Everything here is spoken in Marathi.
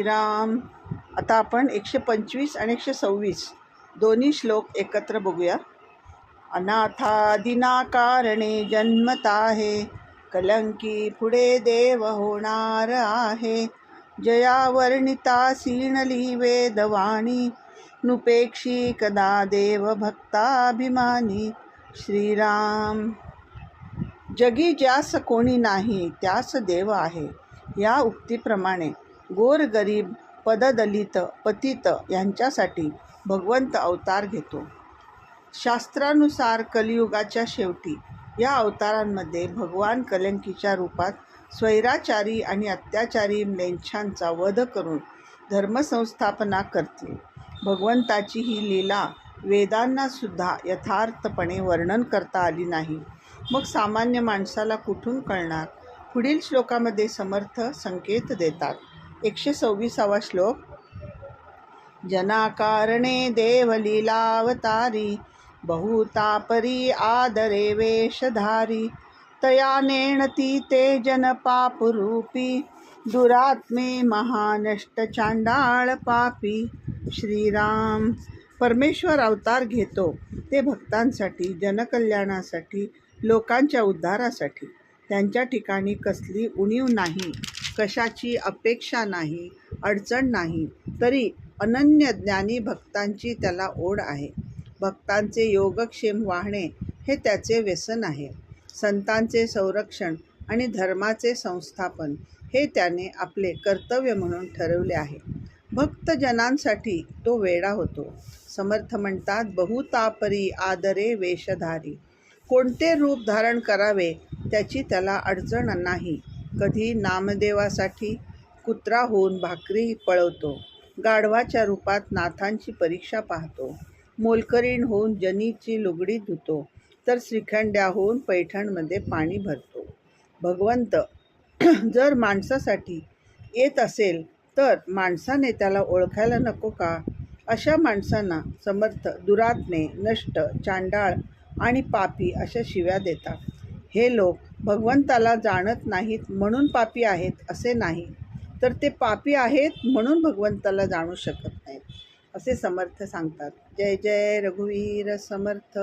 श्रीराम. आता आपण एकशे पंचवीस आणि एकशे सव्वीस. दोन्ही श्लोक एकत्र बघूया. अनाथादिनाकारणे कारणे आहे कलंकी पुढे देव होणार आहे. जया वर्णिता सीणली वेदवाणी. नुपेक्षी कदा देव भक्ताभिमानी. श्रीराम. जगी ज्यास कोणी नाही त्यास देव आहे. या उक्तीप्रमाणे. गोरगरीब पददलित पतित यांच्यासाठी भगवंत अवतार घेतो. शास्त्रानुसार कलियुगाच्या शेवटी या अवतारांमध्ये भगवान कलंकीच्या रूपात स्वैराचारी आणि अत्याचारी म्लेच्छांचा वध करून धर्मसंस्थापना करतील भगवंताची ही लीला वेदांनासुद्धा यथार्थपणे वर्णन करता आली नाही. मग सामान्य माणसाला कुठून कळणार? पुढील श्लोकामध्ये समर्थ संकेत देतात. एकशे सव्वीसावा श्लोक. जनाकारणे देवलीलावतारी बहुतापरी आदरे वेशधारी तया नेणती ते जनपापरूपी दुरात्मे महानष्ट चांडाळ पापी. श्रीराम परमेश्वर अवतार घेतो ते भक्तांसाठी जनकल्याणासाठी लोकांच्या उद्धारासाठी. त्यांच्या ठिकाणी कसली उणीव नाही. कशाची अपेक्षा नाही अडचण नाही तरी अनन्य ज्ञानी भक्तांची त्याला ओढ आहे. भक्तांचे योगक्षेम वाहणे हे त्याचे व्यसन आहे. संतांचे संरक्षण आणि धर्माचे संस्थापन हे त्याने आपले कर्तव्य म्हणून ठरवले आहे. भक्तजनांसाठी तो वेडा होतो. समर्थ म्हणतात बहुतापरी आदरे वेशधारी कोणते रूप धारण करावे त्याची त्याला अडचण नाही. कधी नामदेवासाठी कुत्रा होऊन भाकरी पळवतो. गाढवाच्या रूपात नाथांची परीक्षा पाहतो. मोलकरीण होऊन जनीची लुगडी धुतो. तर श्रीखंड्या होऊन पैठणमध्ये पाणी भरतो. भगवंत जर माणसासाठी येत असेल तर माणसाने त्याला ओळखायला नको का? अशा माणसांना समर्थ दुरात्मे नष्ट चांडाळ आणि पापी अशा शिव्या देतात. हे लोक भगवंताला जाणत नाहीत म्हणून पापी आहेत असे नाही. तर ते पापी आहेत म्हणून भगवंताला जाणू शकत नाहीत असे समर्थ सांगतात. जय जय रघुवीर समर्थ.